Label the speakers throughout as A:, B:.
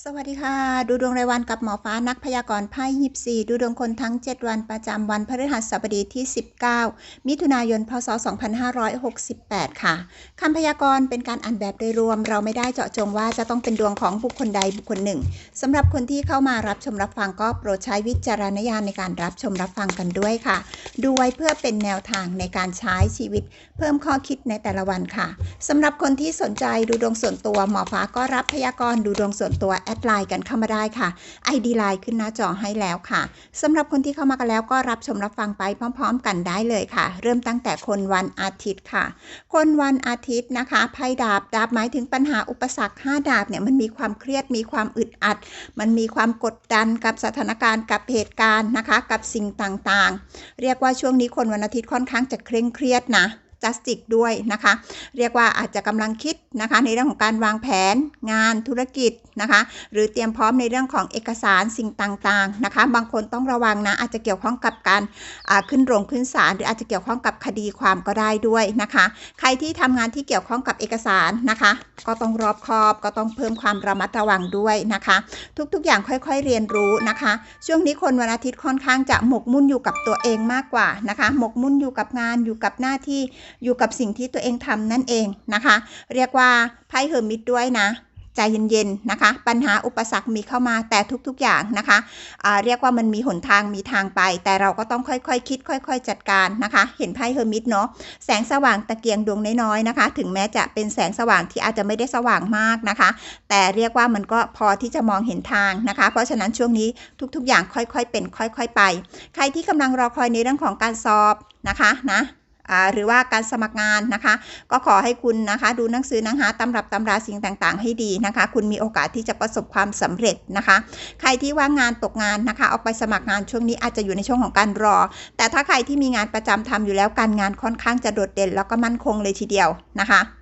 A: สวัสดีค่ะ ดูดวงรายวันกับหมอฟ้านักพยากรณ์ไพ่ยิบสี่ดูดวงคนทั้ง 7 วันประจำวันพฤหัสบดีที่ 19 มิถุนายน พศ 2568 ค่ะคำพยากรณ์เป็นการอ่านแบบโดยรวม เราไม่ได้เจาะจงว่าจะต้องเป็นดวงของบุคคลใดบุคคลหนึ่งสำหรับคนที่เข้ามารับชมรับฟังก็โปรดใช้วิจารณญาณในการรับชมรับฟังกันด้วยค่ะ ดูไว้เพื่อเป็นแนวทางในการใช้ชีวิต เพิ่มข้อคิดในแต่ละวันค่ะสำหรับคนที่สนใจดูดวงส่วนตัวหมอฟ้าก็รับพยากรณ์ดูดวงส่วนตัวแอดไลน์กันเข้ามาได้ค่ะ ID ไลน์ขึ้นหน้าจอให้แล้วค่ะสำหรับคนที่เข้ามากันแล้วก็รับชมรับฟังไปพร้อม ๆ กันได้เลยค่ะ เริ่มตั้งแต่คนวันอาทิตย์ค่ะ คนวันอาทิตย์นะคะไพ่ดาบดาบหมายถึงปัญหาอุปสรรค 5 ดาบเนี่ยมันมีความเครียดมีความอึดอัด มันมีความกดดันกับสถานการณ์กับเหตุการณ์นะคะ กับสิ่งต่างๆ เรียกว่าช่วงนี้คนวันอาทิตย์ค่อนข้างจะเคร่งเครียดนะ จัสติกด้วยนะคะ เรียกว่าอาจจะกำลังคิดนะคะ ในเรื่องของการวางแผนงานธุรกิจนะคะ หรือเตรียมพร้อมในเรื่องของเอกสารสิ่งต่างๆนะคะ บางคนต้องระวังนะอาจจะเกี่ยวข้องกับการขึ้นโรงขึ้นศาลหรืออาจจะเกี่ยวข้องกับคดีความก็ได้ด้วยนะคะ ใครที่ทำงานที่เกี่ยวข้องกับเอกสารนะคะ ก็ต้องรอบคอบก็ต้องเพิ่มความระมัดระวังด้วยนะคะ ทุกๆอย่างค่อยๆเรียนรู้นะคะ ช่วงนี้คนวันอาทิตย์ค่อนข้างจะหมกมุ่นอยู่กับตัวเองมากกว่านะคะ หมกมุ่นอยู่กับงานอยู่กับหน้าที่อยู่กับสิ่งที่ตัวเองทำนั่นเองนะคะ เรียกว่าไพ่เฮอร์มิตด้วยนะใจเย็นๆนะคะ ปัญหาอุปสรรคมีเข้ามาแต่ทุกๆอย่างนะคะะเรียกว่ามันมีหนทางมีทางไป แต่เราก็ต้องค่อยๆคคิด ค่อย ๆ จัดการนะคะ เห็นไพ่เฮอร์มิตเนาะแสงสว่างตะเกียงดวงน้อยๆนะคะ ถึงแม้จะเป็นแสงสว่างที่อาจจะไม่ได้สว่างมากนะคะ แต่เรียกว่ามันก็พอที่จะมองเห็นทางนะคะ เพราะฉะนั้นช่วงนี้ทุกๆอย่างค่อยๆเป็น ค่อย ๆ ไป ใครที่กำลังรอคอยในเรื่องของการสอบนะคะนะ หรือว่าการสมัครงานนะคะ ก็ขอให้คุณนะคะ ดูหนังสือหนังหาตำรับตำราสิ่งต่างๆ ให้ดีนะคะ คุณมีโอกาสที่จะประสบความสำเร็จนะคะ ใครที่ว่างงานตกงานนะคะออกไปสมัครงานช่วงนี้อาจจะอยู่ในช่วงของการรอ แต่ถ้าใครที่มีงานประจำทำอยู่แล้วการงานค่อนข้างจะโดดเด่น แล้วก็มั่นคงเลยทีเดียวนะคะ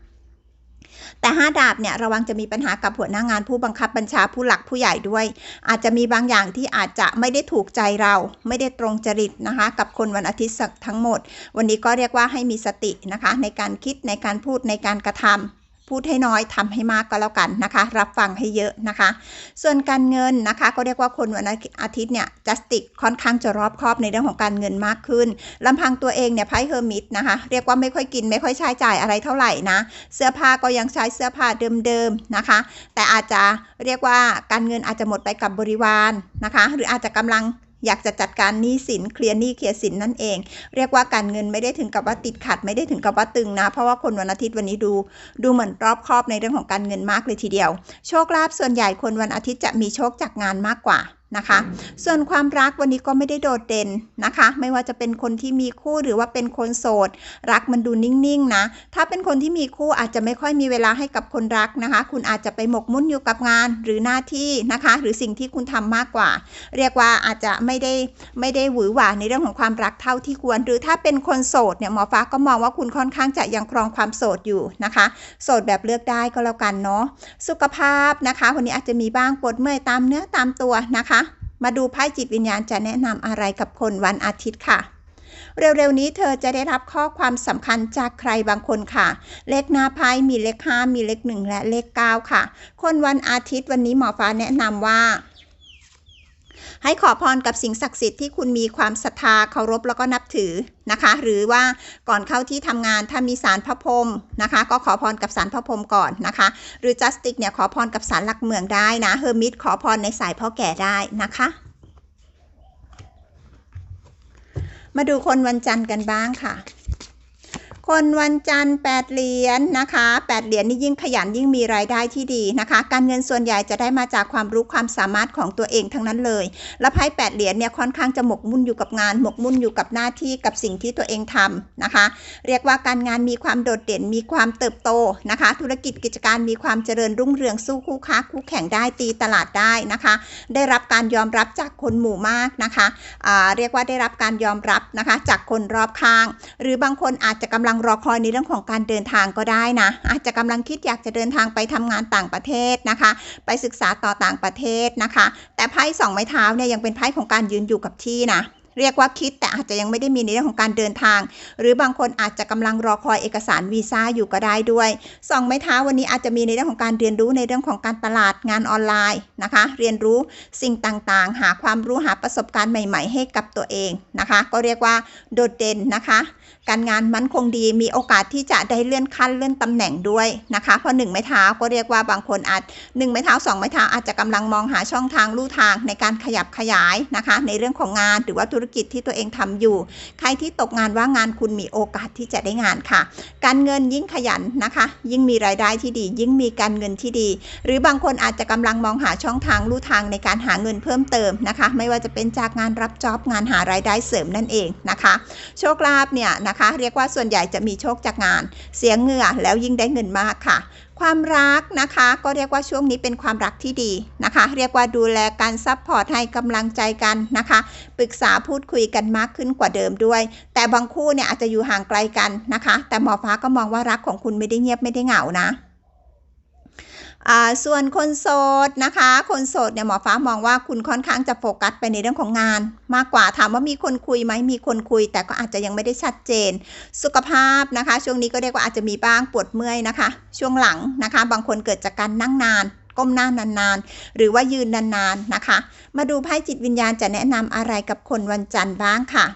A: แต่5ดาบเนี่ยระวังจะมีปัญหากับหัวหน้างานผู้บังคับบัญชาผู้หลักผู้ใหญ่ด้วย อาจจะมีบางอย่างที่อาจจะไม่ได้ถูกใจเรา ไม่ได้ตรงจริตนะคะ กับคนวันอาทิตย์ทั้งหมด วันนี้ก็เรียกว่าให้มีสตินะคะ ในการคิดในการพูดในการกระทำ พูดให้น้อยทำให้มากก็แล้วกันนะคะ รับฟังให้เยอะนะคะ ส่วนการเงินนะคะ ก็เรียกว่าคนวันอาทิตย์เนี่ยจัสติกค่อนข้างจะรอบคอบในเรื่องของการเงินมากขึ้นลำพังตัวเองเนี่ยไพ่เฮอร์มิตนะคะ เรียกว่าไม่ค่อยกินไม่ค่อยใช้จ่ายอะไรเท่าไหร่นะ เสื้อผ้าก็ยังใช้เสื้อผ้าเดิมๆนะคะ แต่อาจจะเรียกว่าการเงินอาจจะหมดไปกับบริวารนะคะ หรืออาจจะกำลัง อยากจะจัดการหนี้สินเคลียร์หนี้เคลียร์สินนั่นเอง เรียกว่าการเงินไม่ได้ถึงกับว่าติดขัด ไม่ได้ถึงกับว่าตึงนะ เพราะว่าคนวันอาทิตย์วันนี้ดู ดูเหมือนรอบครอบในเรื่องของการเงินมากเลยทีเดียว โชคลาภส่วนใหญ่คนวันอาทิตย์จะมีโชคจากงานมากกว่า นะคะ ส่วนความรักวันนี้ก็ไม่ได้โดดเด่นนะคะ ไม่ว่าจะเป็นคนที่มีคู่หรือว่าเป็นคนโสด รักมันดูนิ่งๆนะถ้าเป็นคนที่มีคู่อาจจะไม่ค่อยมีเวลาให้กับคนรักนะคะ คุณอาจจะไปหมกมุ่นอยู่กับงานหรือหน้าที่นะคะ หรือสิ่งที่คุณทำมากกว่า เรียกว่าอาจจะไม่ได้ไม่ได้หวือหวาในเรื่องของความรักเท่าที่ควร หรือถ้าเป็นคนโสดเนี่ยหมอฟ้าก็มองว่าคุณค่อนข้างจะยังครองความโสดอยู่นะคะ โสดแบบเลือกได้ก็แล้วกันเนาะสุขภาพนะคะวันนี้อาจจะมีบ้างปวดเมื่อยตามเนื้อตามตัวนะคะ มาดูไพ่จิตวิญญาณจะแนะนำอะไรกับคนวันอาทิตย์ค่ะ เร็วๆนี้เธอจะได้รับข้อความสำคัญจากใครบางคนค่ะ เลขหน้าไพ่มีเลข 5 มีเลข 1 และเลข 9 ค่ะ คนวันอาทิตย์วันนี้หมอฟ้าแนะนำว่า ให้ขอพรกับสิ่งศักดิ์สิทธิ์ที่คุณมีความศรัทธาเคารพแล้วก็นับถือนะคะ หรือว่าก่อนเข้าที่ทำงานถ้ามีสารพระพรมนะคะ ก็ขอพรกับสารพระพรมก่อนนะคะ หรือจัสติกเนี่ยขอพรกับสารหลักเมืองได้นะเฮอร์มิตขอพรในสายพ่อแก่ได้นะคะมาดูคนวันจันทร์กันบ้างค่ะ คนวันจันทร์8เหรียญนนะคะ8เหรียญนี่ยิ่งขยันยิ่งมีรายได้ที่ดีนะคะ การเงินส่วนใหญ่จะได้มาจากความรู้ความสามารถของตัวเองทั้งนั้นเลย และไพ่8เหรียญเนี่ยค่อนข้างจะหมกมุ่นอยู่กับงาน หมกมุ่นอยู่กับหน้าที่กับสิ่งที่ตัวเองทำนะคะ เรียกว่าการงานมีความโดดเด่นมีความเติบโตนะคะ ธุรกิจกิจการมีความเจริญรุ่งเรืองสู้คู่ค้าคู่แข่งได้ตีตลาดได้นะคะ ได้รับการยอมรับจากคนหมู่มากนะคะเรียกว่าได้รับการยอมรับนะคะจากคนรอบข้าง หรือบางคนอาจจะกำลังรอคอยในเรื่องของการเดินทางก็ได้นะ อาจจะกำลังคิดอยากจะเดินทางไปทำงานต่างประเทศนะคะ ไปศึกษาต่อต่างประเทศนะคะ แต่ไพ่สองไม้เท้าเนี่ยยังเป็นไพ่ของการยืนอยู่กับที่นะเรียกว่าคิดแต่อาจจะยังไม่ได้มีในเรื่องของการเดินทาง หรือบางคนอาจจะกำลังรอคอยเอกสารวีซ่าอยู่ก็ได้ด้วยสองไม้เท้าวันนี้อาจจะมีในเรื่องของการเรียนรู้ในเรื่องของการตลาดงานออนไลน์นะคะ เรียนรู้สิ่งต่างๆ หาความรู้หาประสบการณ์ใหม่ ๆ ให้กับตัวเองนะคะ ก็เรียกว่าโดดเด่นนะคะ การงานมั่นคงดีมีโอกาสที่จะได้เลื่อนขั้นเลื่อนตำแหน่งด้วยนะคะ เพราะหนึ่งไม้เท้าก็เรียกว่าบางคนอาจหนึ่งไม้เท้าสองไม้เท้าอาจจะกำลังมองหาช่องทางลู่ทางในการขยับขยายนะคะ ในเรื่องของงานหรือว่าธุรกิจที่ตัวเองทำอยู่ ใครที่ตกงานว่างงานคุณมีโอกาสที่จะได้งานค่ะ การเงินยิ่งขยันนะคะ ยิ่งมีรายได้ที่ดี ยิ่งมีการเงินที่ดี หรือบางคนอาจจะกำลังมองหาช่องทางลู่ทางในการหาเงินเพิ่มเติมนะคะ ไม่ว่าจะเป็นจากงานรับจ็อบงานหารายได้เสริมนั่นเองนะคะ โชคลาภเนี่ยนะคะเรียกว่าส่วนใหญ่จะมีโชคจากงาน เสียเหงื่อแล้วยิ่งได้เงินมากค่ะ ความรักนะคะก็เรียกว่าช่วงนี้เป็นความรักที่ดีนะคะ เรียกว่าดูแลการซัพพอร์ตให้กำลังใจกันนะคะ ปรึกษาพูดคุยกันมากขึ้นกว่าเดิมด้วย แต่บางคู่เนี่ยอาจจะอยู่ห่างไกลกันนะคะ แต่หมอฟ้าก็มองว่ารักของคุณไม่ได้เงียบไม่ได้เหงานะ ส่วนคนโสดนะคะ คนโสดเนี่ยหมอฟ้ามองว่าคุณค่อนข้างจะโฟกัสไปในเรื่องของงาน มากกว่าถามว่ามีคนคุยไหมมีคนคุย แต่ก็อาจจะยังไม่ได้ชัดเจน สุขภาพนะคะ ช่วงนี้ก็เรียกว่าอาจจะมีบ้างปวดเมื่อยนะคะ ช่วงหลังนะคะ บางคนเกิดจากการนั่งนานก้มหน้านานๆ หรือว่ายืนนานๆนะคะ มาดูไพ่จิตวิญญาณจะแนะนำอะไรกับคนวันจันทร์บ้างค่ะ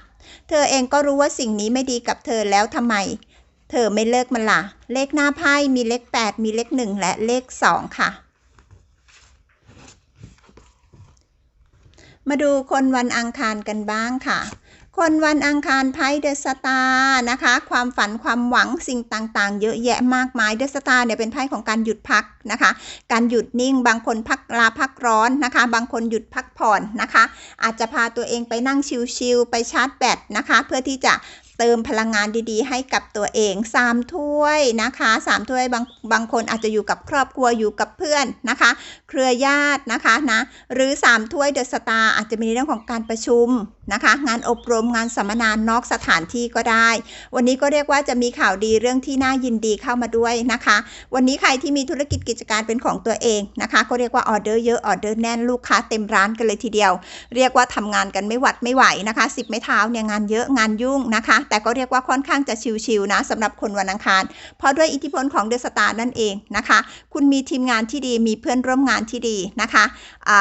A: เธอเองก็รู้ว่าสิ่งนี้ไม่ดีกับเธอแล้วทำไม เธอไม่เลิกมันล่ะ เลขหน้าไพ่มีเลข 8 มีเลข 1 และเลข 2 ค่ะ มาดูคนวันอังคารกันบ้างค่ะ คนวันอังคารไพ่เดอะสตาร์นะคะ ความฝันความหวังสิ่งต่างๆ เยอะแยะมากมายเดอะสตาร์เนี่ยเป็นไพ่ของการหยุดพักนะคะ การหยุดนิ่งบางคนพักลาพักร้อนนะคะ บางคนหยุดพักผ่อนนะคะ อาจจะพาตัวเองไปนั่งชิลๆไปชาร์จแบตนะคะ เพื่อที่จะ เติมพลังงานดีๆ ให้กับตัวเอง3ถ้วยนะคะ3ถ้วยบางบางคนอาจจะอยู่กับครอบครัวอยู่กับเพื่อนนะคะ เครือญาตินะคะนะหรือ 3 ถ้วยเดอะสตาร์อาจจะมีเรื่องของการประชุมนะคะ งานอบรมงานสัมมนานอกสถานที่ก็ได้ วันนี้ก็เรียกว่าจะมีข่าวดีเรื่องที่น่ายินดีเข้ามาด้วยนะคะ วันนี้ใครที่มีธุรกิจกิจการเป็นของตัวเองนะคะ ก็เรียกว่าออเดอร์เยอะออเดอร์แน่นลูกค้าเต็มร้านกันเลยทีเดียว เรียกว่าทำงานกันไม่หวัดไม่ไหวนะคะ10ไม้เท้าเนี่ยงานเยอะงานยุ่งนะคะ แต่ก็เรียกว่าค่อนข้างจะชิวๆนะสำหรับคนวันอังคาร เพราะด้วยอิทธิพลของเดอะสตาร์นั่นเองนะคะ คุณมีทีมงานที่ดีมีเพื่อนร่วมงานที่ดีนะคะ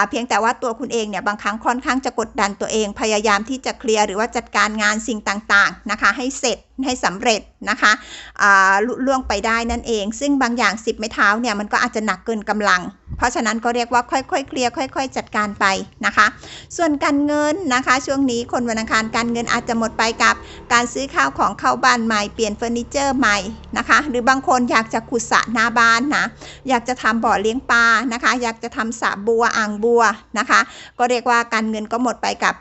A: ะเพียงแต่ว่าตัวคุณเองเนี่ยบางครั้งค่อนข้างจะกดดันตัวเอง พยายามที่จะเคลียร์หรือว่าจัดการงานสิ่งต่างๆนะคะ ให้เสร็จให้สำเร็จนะคะลุล่วงไปได้นั่นเอง ซึ่งบางอย่าง10ไม้เท้าเนี่ยมันก็อาจจะหนักเกินกำลัง เพราะฉะนั้นก็เรียกว่าค่อยๆเคลียร์ค่อย ๆ จัดการไปนะคะ ส่วนการเงินนะคะ ช่วงนี้คนวันอังคารการเงินอาจจะหมดไปกับการซื้อข้าวของเข้าบ้านใหม่เปลี่ยนเฟอร์นิเจอร์ใหม่นะคะ หรือบางคนอยากจะขุดสระหน้าบ้านนะอยากจะทำบ่อเลี้ยงปลานะคะ อยากจะทำสระบัวอ่างบัวนะคะ ก็เรียกว่าการเงินก็หมดไปกับ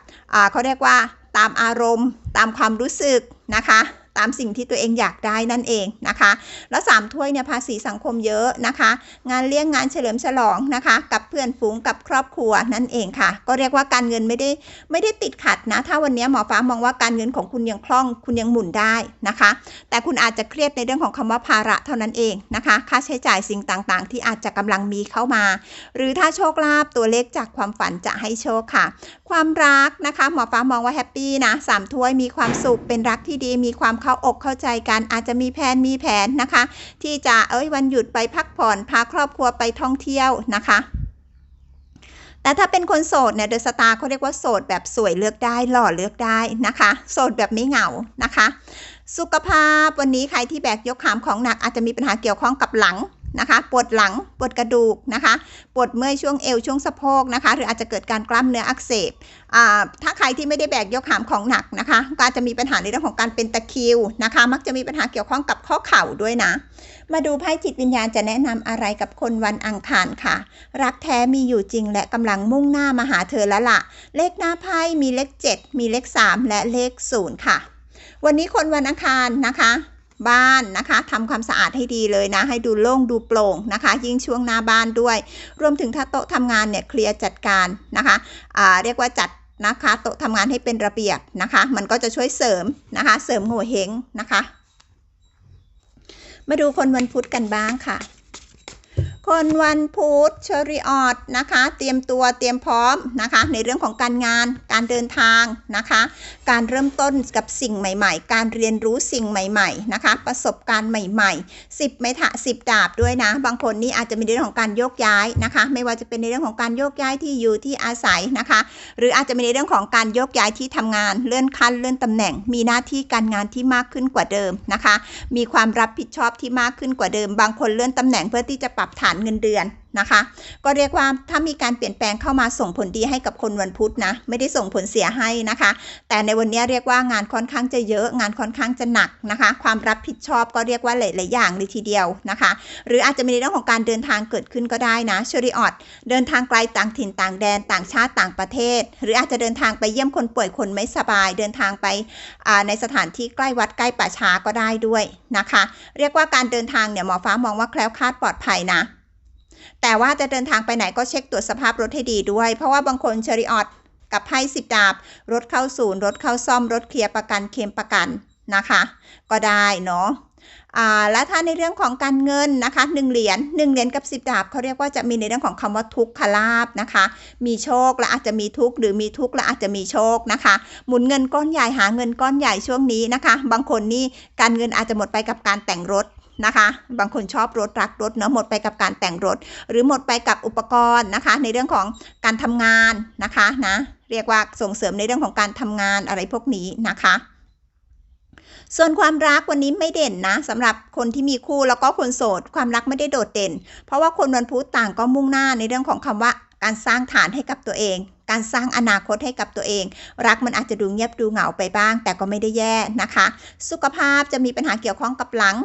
A: เขาเรียกว่าตามอารมณ์ตามความรู้สึกนะคะ ตามสิ่งที่ตัวเองอยากได้นั่นเองนะคะ แล้ว3ถ้วยเนี่ยภาษีสังคมเยอะนะคะ งานเลี้ยงงานเฉลิมฉลองนะคะ กับเพื่อนฝูงกับครอบครัวนั่นเองค่ะ ก็เรียกว่าการเงินไม่ได้ไม่ได้ติดขัดนะ ถ้าวันนี้หมอฟ้ามองว่าการเงินของคุณยังคล่อง คุณยังหมุนได้นะคะ แต่คุณอาจจะเครียดในเรื่องของคำว่าภาระเท่านั้นเองนะคะ ค่าใช้จ่ายสิ่งต่างๆ ที่อาจจะกำลังมีเข้ามา หรือถ้าโชคลาภตัวเลขจากความฝันจะให้โชคค่ะ ความรักนะคะ หมอฟ้ามองว่าแฮปปี้นะสามถ้วยมีความสุขเป็นรักที่ดีมีความเข้าอกเข้าใจกันอาจจะมีแผนมีแผนนะคะ ที่จะเอ้ยวันหยุดไปพักผ่อนพาครอบครัวไปท่องเที่ยวนะคะแต่ถ้าเป็นคนโสดเนี่ยเดอะสตาร์เขาเรียกว่าโสดแบบสวยเลือกได้หล่อเลือกได้นะคะ โสดแบบไม่เหงานะคะ สุขภาพวันนี้ใครที่แบกยกขามของหนักอาจจะมีปัญหาเกี่ยวข้องกับหลัง นะคะ ปวดหลัง ปวดกระดูกนะคะ ปวดเมื่อยช่วงเอวช่วงสะโพกนะคะ หรืออาจจะเกิดการกล้ามเนื้ออักเสบอ่าถ้าใครที่ไม่ได้แบกยกหามของหนักนะคะ ก็อาจจะมีปัญหาในเรื่องของการเป็นตะคิวนะคะ มักจะมีปัญหาเกี่ยวข้องกับข้อเข่าด้วยนะ มาดูไพ่จิตวิญญาณจะแนะนำอะไรกับคนวันอังคารค่ะ รักแท้มีอยู่จริงและกำลังมุ่งหน้ามาหาเธอแล้วล่ะ เลขหน้าไพ่มีเลข 7 มีเลข 3 และเลข0ค่ะ วันนี้คนวันอังคารนะคะ บ้านนะคะทำความสะอาดให้ดีเลยนะ ให้ดูโล่งดูโปร่งนะคะ ยิ่งช่วงหน้าบ้านด้วย รวมถึงถ้าโต๊ะทำงานเนี่ยเคลียร์จัดการนะคะะเรียกว่าจัดนะคะโต๊ะทำงานให้เป็นระเบียบนะคะ มันก็จะช่วยเสริมนะคะ เสริมโง่เฮงนะคะ มาดูคนวันพุธกันบ้างค่ะ คนวันพุธเชอริออดนะคะ เตรียมตัวเตรียมพร้อมนะคะ ในเรื่องของการงานการเดินทางนะคะ การเริ่มต้นกับสิ่งใหม่ ๆ การเรียนรู้สิ่งใหม่ ๆนะคะ ประสบการณ์ใหม่ๆ 10ไม้ถะ10 ดาบด้วยนะ บางคนนี่อาจจะมีเรื่องของการโยกย้ายนะคะ ไม่ว่าจะเป็นในเรื่องของการโยกย้ายที่อยู่ที่อาศัยนะคะ หรืออาจจะมีในเรื่องของการโยกย้ายที่ทำงานเลื่อนขั้นเลื่อนตำแหน่ง มีหน้าที่การงานที่มากขึ้นกว่าเดิมนะคะ มีความรับผิดชอบที่มากขึ้นกว่าเดิม บางคนเลื่อนตำแหน่งเพื่อที่จะปรับฐานเงินเดือนนะคะ ก็เรียกว่าถ้ามีการเปลี่ยนแปลงเข้ามาส่งผลดีให้กับคนวันพุธนะ ไม่ได้ส่งผลเสียให้นะคะ แต่ในวันนี้เรียกว่างานค่อนข้างจะเยอะ งานค่อนข้างจะหนักนะคะ ความรับผิดชอบก็เรียกว่าหลาย ๆ อย่างเลยทีเดียวนะคะ หรืออาจจะมีในเรื่องของการเดินทางเกิดขึ้นก็ได้นะชริออดเดินทางไกลต่างถิ่นต่างแดนต่างชาติต่างประเทศ หรืออาจจะเดินทางไปเยี่ยมคนป่วยคนไม่สบาย เดินทางไปในสถานที่ใกล้วัดใกล้ป่าช้าก็ได้ด้วยนะคะ เรียกว่าการเดินทางเนี่ยหมอฟ้ามองว่าแคล้วคลาดปลอดภัยนะ แต่ว่าจะเดินทางไปไหนก็เช็คตรวจสภาพรถให้ดีด้วย เพราะว่าบางคนเชอริออดกับไพ่สิบดาบ รถเข้าศูนย์ รถเข้าซ่อม รถเคลียร์ประกันเคลมประกันนะคะ ก็ได้เนาะและถ้าในเรื่องของการเงินนะคะ1เหรียญ1เหรียญกับ10ดาบเขาเรียกว่าจะมีในเรื่องของคำว่าทุกขลาบนะคะ มีโชคและอาจจะมีทุกข์หรือมีทุกข์และอาจจะมีโชคนะคะ หมุนเงินก้อนใหญ่หาเงินก้อนใหญ่ช่วงนี้นะคะ บางคนนี่การเงินอาจจะหมดไปกับการแต่งรถ นะคะ บางคนชอบรถรักรถเนาะหมดไปกับการแต่งรถ หรือหมดไปกับอุปกรณ์นะคะ ในเรื่องของการทำงานนะคะนะเรียกว่าส่งเสริมในเรื่องของการทำงานอะไรพวกนี้นะคะส่วนความรักวันนี้ไม่เด่นนะสำหรับคนที่มีคู่แล้วก็คนโสด ความรักไม่ได้โดดเด่น เพราะว่าคนวันพุธต่างก็มุ่งหน้าในเรื่องของคำว่าการสร้างฐานให้กับตัวเอง การสร้างอนาคตให้กับตัวเอง รักมันอาจจะดูเงียบดูเหงาไปบ้าง แต่ก็ไม่ได้แย่นะคะ สุขภาพจะมีปัญหาเกี่ยวข้องกับหลัง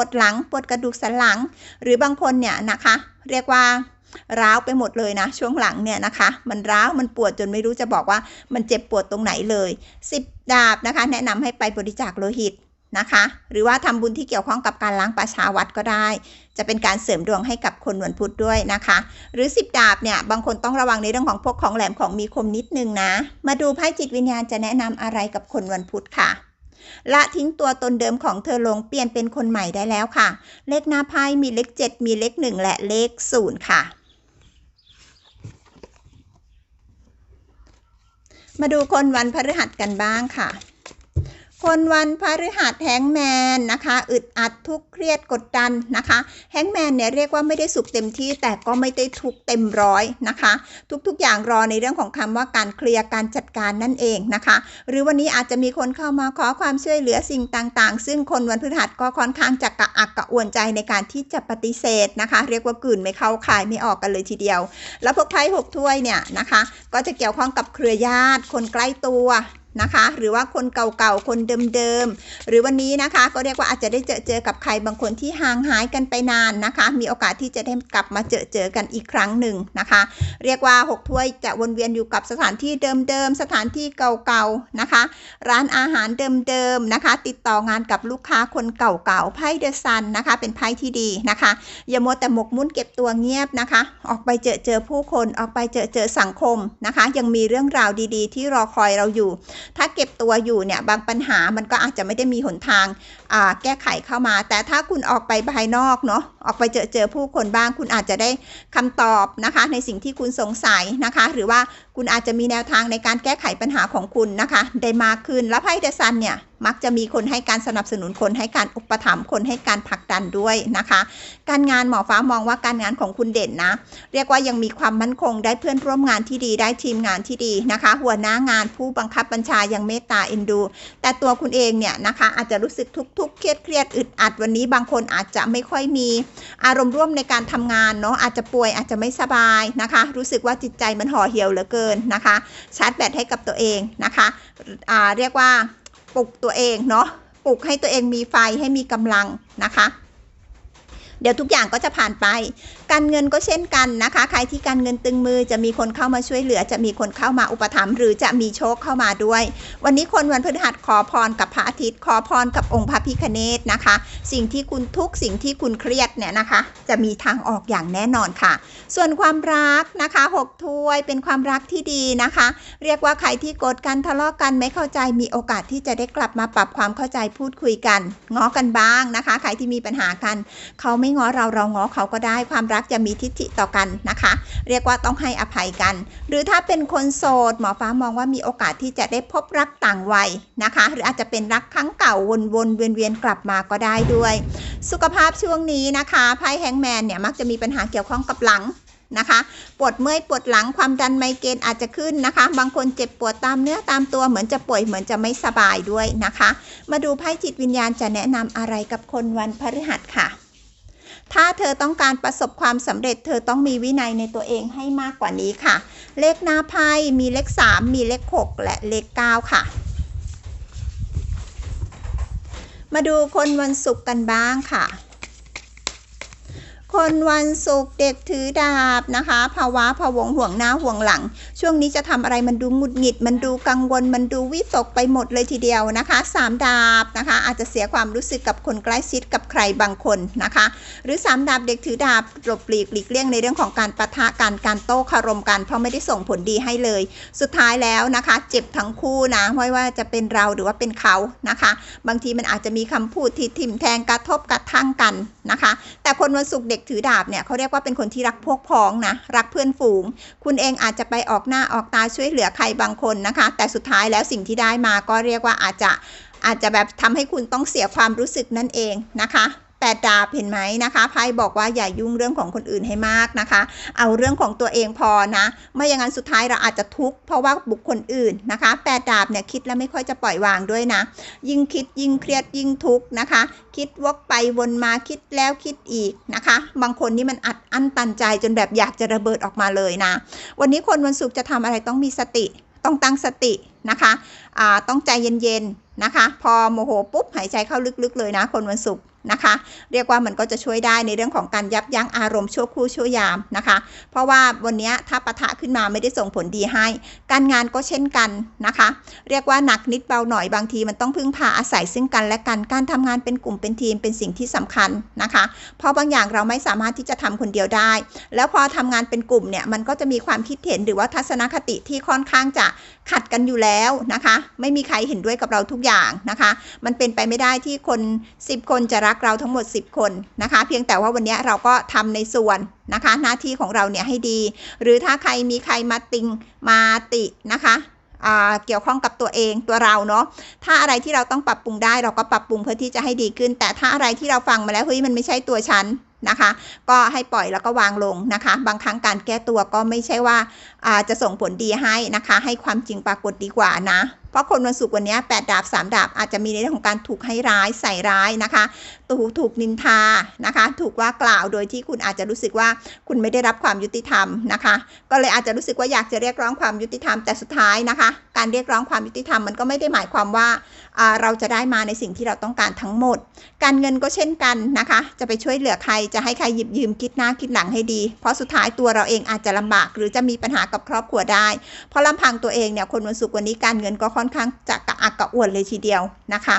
A: วดหลังปวดกระดูกสันหลัง หรือบางคนเนี่ยนะคะ เรียกว่าร้าวไปหมดเลยนะ ช่วงหลังเนี่ยนะคะ มันร้าวมันปวดจนไม่รู้จะบอกว่ามันเจ็บปวดตรงไหนเลย 10 ดาบนะคะ แนะนำให้ไปบริจาคโลหิตนะคะ หรือว่าทำบุญที่เกี่ยวข้องกับการล้างประชาวัดก็ได้ จะเป็นการเสริมดวงให้กับคนวันพุธด้วยนะคะ หรือ 10 ดาบเนี่ย บางคนต้องระวังในเรื่องของพวกของแหลมของมีคมนิดนึงนะ มาดูไพ่จิตวิญญาณจะแนะนำอะไรกับคนวันพุธค่ะ ละทิ้งตัวตนเดิมของเธอลงเปลี่ยนเป็นคนใหม่ได้แล้วค่ะ เลขหน้าไพ่มีเลข 7 มีเลข 1 และเลข 0 ค่ะ มาดูคนวันพฤหัสกันบ้างค่ะ คนวันพฤหัสแฮงแมนนะคะอึดอัดทุกข์เครียดกดดันนะคะแฮงแมนเนี่ยเรียกว่าไม่ได้สุขเต็มที่แต่ก็ไม่ได้ทุกเต็มร้อยนะคะ ทุกๆอย่างรอในเรื่องของคำว่าการเคลียร์การจัดการนั่นเองนะคะ หรือวันนี้อาจจะมีคนเข้ามาขอความช่วยเหลือสิ่งต่างๆ ซึ่งคนวันพฤหัสก็ค่อนข้างจะกระอักกระอ่วนใจในการที่จะปฏิเสธนะคะ เรียกว่ากลืนไม่เข้าคายไม่ออกกันเลยทีเดียว แล้วพวกไพ่หกถ้วยเนี่ยนะคะ ก็จะเกี่ยวข้องกับเครือญาติ คนใกล้ตัว นะคะ หรือว่าคนเก่าๆ คนเดิมๆ หรือวันนี้นะคะ ก็เรียกว่าอาจจะได้เจอเจอกับใครบางคนที่ห่างหายกันไปนานนะคะ มีโอกาสที่จะได้กลับมาเจอเจอกันอีกครั้งหนึ่งนะคะ เรียกว่า 6 ถ้วยจะวนเวียนอยู่กับสถานที่เดิมๆ สถานที่เก่าๆ นะคะ ร้านอาหารเดิมๆ นะคะ ติดต่องานกับลูกค้าคนเก่าๆ ไพ่เดอะซันนะคะ เป็นไพ่ที่ดีนะคะ อย่ามัวแต่หมกมุ่นเก็บตัวเงียบนะคะ ออกไปเจอเจอผู้คน ออกไปเจอเจอสังคมนะคะ ยังมีเรื่องราวดีๆ ที่รอคอยเราอยู่ถ้าเก็บตัวอยู่เนี่ยบางปัญหามันก็อาจจะไม่ได้มีหนทางแก้ไขเข้ามา แต่ถ้าคุณออกไปภายนอกเนาะ ออกไปเจอเจอผู้คนบ้าง คุณอาจจะได้คำตอบนะคะ ในสิ่งที่คุณสงสัยนะคะ หรือว่าคุณอาจจะมีแนวทางในการแก้ไขปัญหาของคุณนะคะ ได้มากขึ้นแล้วไพ่เดซันเนี่ยมักจะมีคนให้การสนับสนุนคนให้การอุปถัมภ์คนให้การผลักดันด้วยนะคะ การงานหมอฟ้ามองว่าการงานของคุณเด่นนะ เรียกว่ายังมีความมั่นคงได้เพื่อนร่วมงานที่ดีได้ทีมงานที่ดีนะคะ หัวหน้างานผู้บังคับบัญชายังเมตตาเอ็นดู แต่ตัวคุณเองเนี่ยนะคะอาจจะรู้สึกทุกข์เครียดเครียดอึดอัดวันนี้บางคนอาจจะไม่ค่อยมีอารมณ์ร่วมในการทำงานเนาะอาจจะป่วยอาจจะไม่สบายนะคะ รู้สึกว่าจิตใจมันห่อเหี่ยวเหลือเกินนะคะ ชาร์จแบตให้กับตัวเองนะคะะเรียกว่าปลุกตัวเองเนาะปลุกให้ตัวเองมีไฟให้มีกำลังนะคะ เดี๋ยวทุกอย่างก็จะผ่านไป การเงินก็เช่นกันนะคะ ใครที่การเงินตึงมือจะมีคนเข้ามาช่วยเหลือ จะมีคนเข้ามาอุปถัมภ์หรือจะมีโชคเข้ามาด้วย วันนี้คนวันพฤหัสขอพรกับพระอาทิตย์ ขอพรกับองค์พระพิคเนตนะคะ สิ่งที่คุณทุกสิ่งที่คุณเครียดเนี่ยนะคะ จะมีทางออกอย่างแน่นอนค่ะ ส่วนความรักนะคะหกถ้วยเป็นความรักที่ดีนะคะ เรียกว่าใครที่โกรธกันทะเลาะกันไม่เข้าใจมีโอกาสที่จะได้กลับมาปรับความเข้าใจพูดคุยกันง้อกันบ้างนะคะ ใครที่มีปัญหากันเขาไม่ไม่ง้อเราเราง้อเขาก็ได้ ความรักจะมีทิฐิต่อกันนะคะ เรียกว่าต้องให้อภัยกัน หรือถ้าเป็นคนโสดหมอฟ้ามองว่ามีโอกาสที่จะได้พบรักต่างวัยนะคะ หรืออาจจะเป็นรักครั้งเก่าวนๆเวียนๆกลับมาก็ได้ด้วย สุขภาพช่วงนี้นะคะไพ่แฮงแมนเนี่ยมักจะมีปัญหาเกี่ยวข้องกับหลังนะคะปวดเมื่อยปวดหลังความดันไมเกรนอาจจะขึ้นนะคะ บางคนเจ็บปวดตามเนื้อตามตัวเหมือนจะป่วยเหมือนจะไม่สบายด้วยนะคะ มาดูไพ่จิตวิญญาณจะแนะนำอะไรกับคนวันพฤหัสค่ะ ถ้าเธอต้องการประสบความสำเร็จ เธอต้องมีวินัยในตัวเองให้มากกว่านี้ค่ะ เลขหน้าไพ่มีเลข 3 มีเลข 6 และเลข 9 ค่ะ มาดูคนวันศุกร์กันบ้างค่ะ คนวันศุกร์เด็กถือดาบนะคะภาวะพวงห่วงหน้าห่วงหลัง ช่วงนี้จะทำอะไรมันดูหงุดหงิด มันดูกังวล มันดูวิตกไปหมดเลยทีเดียวนะคะสามดาบนะคะ อาจจะเสียความรู้สึกกับคนใกล้ชิดกับใครบางคนนะคะ หรือสามดาบเด็กถือดาบหลบหลีกหลีกเลี่ยงในเรื่องของการปะทะกันการโต้คารมกันเพราะไม่ได้ส่งผลดีให้เลย สุดท้ายแล้วนะคะ เจ็บทั้งคู่นะไม่ว่าจะเป็นเราหรือว่าเป็นเขานะคะ บางทีมันอาจจะมีคำพูดที่ทิ่มแทงกระทบกระทั่งกันนะคะ แต่คนวันศุกร์เด็กถือดาบเนี่ยเขาเรียกว่าเป็นคนที่รักพวกพ้องนะรักเพื่อนฝูง คุณเองอาจจะไปออกหน้าออกตาช่วยเหลือใครบางคนนะคะ แต่สุดท้ายแล้วสิ่งที่ได้มาก็เรียกว่าอาจจะอาจจะแบบทำให้คุณต้องเสียความรู้สึกนั่นเองนะคะ แปดดาบเห็นไหมนะคะไพ่บอกว่าอย่ายุ่งเรื่องของคนอื่นให้มากนะคะ เอาเรื่องของตัวเองพอนะ ไม่อย่างนั้นสุดท้ายเราอาจจะทุกข์เพราะว่าบุคคลอื่นนะคะแปดดาบเนี่ยคิดแล้วไม่ค่อยจะปล่อยวางด้วยนะ ยิ่งคิดยิ่งเครียดยิ่งทุกข์นะคะ คิดวกไปวนมาคิดแล้วคิดอีกนะคะ บางคนนี่มันอัดอั้นตันใจจนแบบอยากจะระเบิดออกมาเลยนะ วันนี้คนวันศุกร์จะทำอะไรต้องมีสติ ต้องตั้งสตินะคะอ่าต้องใจเย็นๆนะคะ พอโมโหปุ๊บหายใจเข้าลึกๆเลยนะ คนวันศุกร์ นะคะ เรียกว่ามันก็จะช่วยได้ในเรื่องของการยับยั้งอารมณ์ชั่วครู่ชั่วยามนะคะ เพราะว่าวันนี้ถ้าปะทะขึ้นมาไม่ได้ส่งผลดีให้ การงานก็เช่นกันนะคะ เรียกว่าหนักนิดเบาหน่อยบางทีมันต้องพึ่งพาอาศัยซึ่งกันและกันการทำงานเป็นกลุ่มเป็นทีมเป็นสิ่งที่สำคัญนะคะ เพราะบางอย่างเราไม่สามารถที่จะทำคนเดียวได้ แล้วพอทำงานเป็นกลุ่มเนี่ยมันก็จะมีความคิดเห็นหรือว่าทัศนคติที่ค่อนข้างจะขัดกันอยู่แล้วนะคะ ไม่มีใครเห็นด้วยกับเราทุกอย่างนะคะ มันเป็นไปไม่ได้ที่คน 10 คนจะรักเราทั้งหมด 10 คนนะคะ เพียงแต่ว่าวันนี้เราก็ทำในส่วนนะคะ หน้าที่ของเราเนี่ยให้ดี หรือถ้าใครมีใครมาติงมาตินะคะอ่าเกี่ยวข้องกับตัวเองตัวเราเนาะถ้าอะไรที่เราต้องปรับปรุงได้เราก็ปรับปรุงเพื่อที่จะให้ดีขึ้น แต่ถ้าอะไรที่เราฟังมาแล้วเฮ้ยมันไม่ใช่ตัวฉันนะคะ ก็ให้ปล่อยแล้วก็วางลงนะคะ บางครั้งการแก้ตัวก็ไม่ใช่ว่าอาจจะส่งผลดีให้นะคะ ให้ความจริงปรากฏดีกว่านะ เพราะคนวันศุกร์วันนี้8ดาบ 3 ดาบ อาจจะมีในเรื่องของการถูกให้ร้ายใส่ร้ายนะคะถูกถูกนินทานะคะ ถูกว่ากล่าวโดยที่คุณอาจจะรู้สึกว่าคุณไม่ได้รับความยุติธรรมนะคะ ก็เลยอาจจะรู้สึกว่าอยากจะเรียกร้องความยุติธรรมแต่สุดท้ายนะคะ การเรียกร้องความยุติธรรมมันก็ไม่ได้หมายความว่าอ่าเราจะได้มาในสิ่งที่เราต้องการทั้งหมด การเงินก็เช่นกันนะคะ จะไปช่วยเหลือใครจะให้ใครหยิบยืมคิดหน้าคิดหลังให้ดี เพราะสุดท้ายตัวเราเองอาจจะลำบาก หรือจะมีปัญหากับครอบครัวได้ เพราะลำพังตัวเองเนี่ยคนวันศุกร์วันนี้การเงินก็ค่อนข้างจะกระอักกระอ่วนเลยทีเดียวนะคะ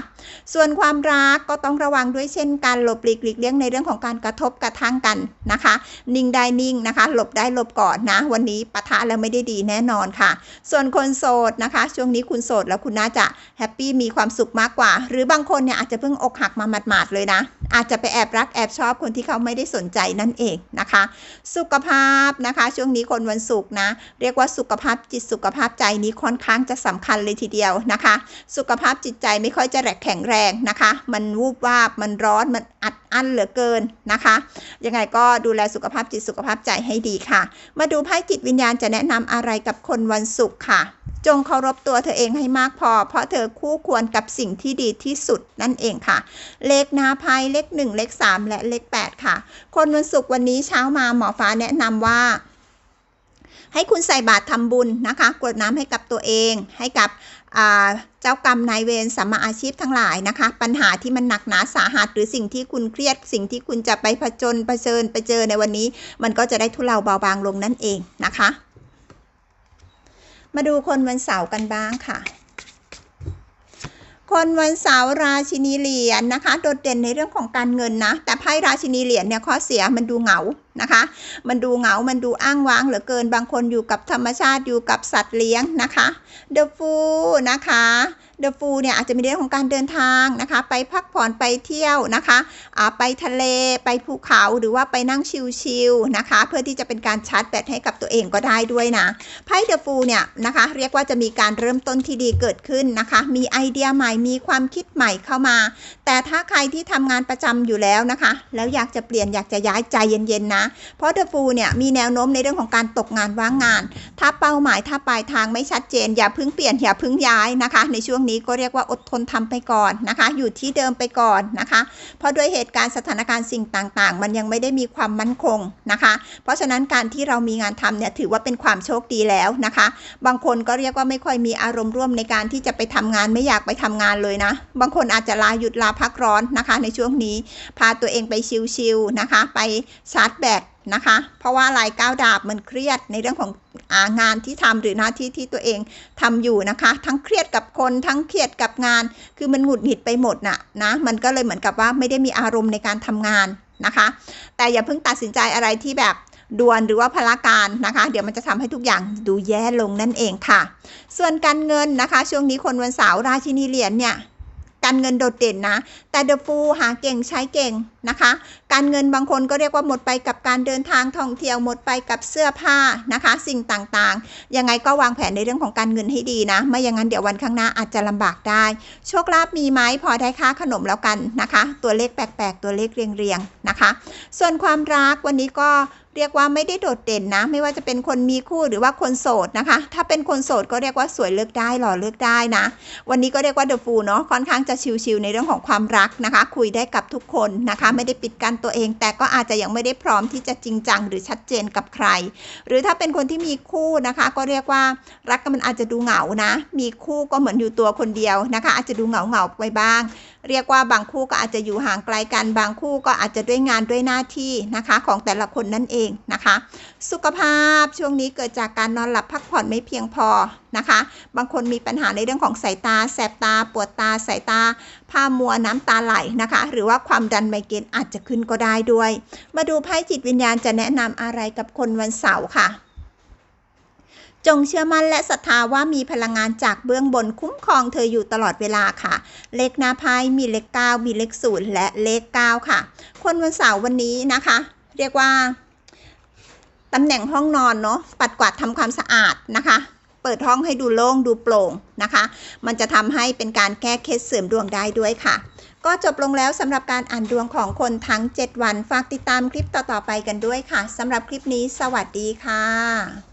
A: ส่วนความรักก็ต้องระวังด้วยเช่นกันหลบหลีกหลีกเลี่ยงในเรื่องของการกระทบกระทั่งกันนะคะ นิ่งได้นิ่งนะคะ หลบได้หลบก่อนนะ วันนี้ปะทะแล้วไม่ได้ดีแน่นอนค่ะ ส่วนคนโสดนะคะ ช่วงนี้คุณโสดแล้วคุณน่าจะแฮปปี้มีความสุขมากกว่า หรือบางคนเนี่ยอาจจะเพิ่งอกหักมาหมาดๆเลยนะ อาจจะไปแอบรักแอบชอบคนที่เขาไม่ได้สนใจนั่นเองนะคะ สุขภาพนะคะ ช่วงนี้คนวันศุกร์นะเรียกว่าสุขภาพจิตสุขภาพใจนี้ค่อนข้างจะสำคัญเลยทีเดียวนะคะ สุขภาพจิตใจไม่ค่อยจะแแข็งแรงนะคะ มันวูบวาบมันร้อนมันอัดอั้นเหลือเกินนะคะ ยังไงก็ดูแลสุขภาพจิตสุขภาพใจให้ดีค่ะ มาดูไพ่จิตวิญญาณจะแนะนำอะไรกับคนวันศุกร์ค่ะ จงเคารพตัวเธอเองให้มากพอ เพราะเธอคู่ควรกับสิ่งที่ดีที่สุดนั่นเองค่ะ เลขนาไพ่เลข 1 เลข 3 และเลข 8 ค่ะ คนวันศุกร์วันนี้เช้ามาหมอฟ้าแนะนำว่า ให้คุณใส่บาตรทำบุญนะคะกรวดน้ำให้กับตัวเอง ให้กับเจ้ากรรมนายเวรสัมมาอาชีพทั้งหลายนะคะ ปัญหาที่มันหนักหนาสาหัสหรือสิ่งที่คุณเครียด สิ่งที่คุณจะไปผจญเผชิญไปเจอในวันนี้ มันก็จะได้ทุเลาเบาบางลงนั่นเองนะคะ มาดูคนวันเสาร์กันบ้างค่ะคนวันเสาร์ราชินีเหรียญนะคะ โดดเด่นในเรื่องของการเงินนะ แต่ไพ่ราชินีเหรียญเนี่ยข้อเสียมันดูเหงานะคะ มันดูเหงา มันดูอ้างว้างเหลือเกิน บางคนอยู่กับธรรมชาติอยู่กับสัตว์เลี้ยงนะคะ The Fool นะคะ The Fool เนี่ยอาจจะมีเรื่องของการเดินทางนะคะ ไปพักผ่อนไปเที่ยวนะคะอ่าไปทะเลไปภูเขาหรือว่าไปนั่งชิลๆนะคะ เพื่อที่จะเป็นการชาร์จแบตให้กับตัวเองก็ได้ด้วยนะ ไพ่ The Fool เนี่ยนะคะ เรียกว่าจะมีการเริ่มต้นที่ดีเกิดขึ้นนะคะ มีไอเดียใหม่ มีความคิดใหม่เข้ามา แต่ถ้าใครที่ทำงานประจำอยู่แล้วนะคะ แล้วอยากจะเปลี่ยนอยากจะย้ายใจเย็นๆนะเพราะ The Fool เนี่ยมีแนวโน้มในเรื่องของการตกงานว่างงาน ถ้าเป้าหมายถ้าปลายทางไม่ชัดเจน อย่าพึ่งเปลี่ยนอย่าพึ่งย้ายนะคะ ในช่วงนี้ก็เรียกว่าอดทนทำไปก่อนนะคะ อยู่ที่เดิมไปก่อนนะคะ เพราะด้วยเหตุการณ์สถานการณ์สิ่งต่างๆ มันยังไม่ได้มีความมั่นคงนะคะ เพราะฉะนั้นการที่เรามีงานทำเนี่ยถือว่าเป็นความโชคดีแล้วนะคะ บางคนก็เรียกว่าไม่ค่อยมีอารมณ์ร่วมในการที่จะไปทำงานไม่อยากไปทำงานเลยนะ บางคนอาจจะลาหยุดลาพักร้อนนะคะ ในช่วงนี้พาตัวเองไปชิลๆนะคะ ไปชาร์จแบตนะคะ เพราะว่าลายก้าวดาบมันเครียดในเรื่องขององานที่ทำหรือหน้าที่ที่ตัวเองทำอยู่นะคะ ทั้งเครียดกับคนทั้งเครียดกับงาน คือมันหงุดหงิดไปหมดน่ะนะมันก็เลยเหมือนกับว่าไม่ได้มีอารมณ์ในการทำงานนะคะ แต่อย่าเพิ่งตัดสินใจอะไรที่แบบด่วนหรือว่าพละการนะคะ เดี๋ยวมันจะทำให้ทุกอย่างดูแย่ลงนั่นเองค่ะ ส่วนการเงินนะคะ ช่วงนี้คนวันเสาร์ราชินีเหรียญเนี่ย การเงินโดดเด่นนะ แต่เดอะฟูหาเก่งใช้เก่งนะคะ การเงินบางคนก็เรียกว่าหมดไปกับการเดินทางท่องเที่ยวหมดไปกับเสื้อผ้านะคะ สิ่งต่างๆ ยังไงก็วางแผนในเรื่องของการเงินให้ดีนะไม่อย่างนั้นเดี๋ยววันข้างหน้าอาจจะลำบากได้ โชคลาภมีไหมพอได้ค่าขนมแล้วกันนะคะ ตัวเลขแปลกๆ ตัวเลขเรียงๆนะคะ ส่วนความรักวันนี้ก็ เรียกว่าไม่ได้โดดเด่นนะ ไม่ว่าจะเป็นคนมีคู่หรือว่าคนโสดนะคะ ถ้าเป็นคนโสดก็เรียกว่าสวยเลือกได้หล่อเลือกได้นะ วันนี้ก็เรียกว่าเดอะฟูเนาะค่อนข้างจะชิลๆในเรื่องของความรักนะคะ คุยได้กับทุกคนนะคะ ไม่ได้ปิดกั้นตัวเอง แต่ก็อาจจะยังไม่ได้พร้อมที่จะจริงจังหรือชัดเจนกับใคร หรือถ้าเป็นคนที่มีคู่นะคะ ก็เรียกว่ารักกันมันอาจจะดูเหงานะ มีคู่ก็เหมือนอยู่ตัวคนเดียวนะคะ อาจจะดูเหงาเหงาๆไปบ้างเรียกว่าบางคู่ก็อาจจะอยู่ห่างไกลกัน บางคู่ก็อาจจะด้วยงานด้วยหน้าที่นะคะของแต่ละคนนั่นเองนะคะ สุขภาพช่วงนี้เกิดจากการนอนหลับพักผ่อนไม่เพียงพอนะคะ บางคนมีปัญหาในเรื่องของสายตา แสบตา ปวดตา สายตา ผ้ามัวน้ำตาไหลนะคะ หรือว่าความดันไมเกรนอาจจะขึ้นก็ได้ด้วย มาดูไพ่จิตวิญญาณจะแนะนำอะไรกับคนวันเสาร์ค่ะ จงเชื่อมั่นและศรัทธาว่ามีพลังงานจากเบื้องบนคุ้มครองเธออยู่ตลอดเวลาค่ะ เลขหน้าไพ่มีเลข 9 มีเลขศูนย์และเลข 9 ค่ะ คนวันเสาร์วันนี้นะคะ เรียกว่าตำแหน่งห้องนอนเนาะปัดกวาดทำความสะอาดนะคะ เปิดห้องให้ดูโล่งดูโปร่งนะคะ มันจะทำให้เป็นการแก้เคล็ดเสริมดวงได้ด้วยค่ะก็จบลงแล้วสำหรับการอ่านดวงของคนทั้ง 7 วัน ฝากติดตามคลิปต่อ ๆ ไปกันด้วยค่ะสำหรับคลิปนี้สวัสดีค่ะ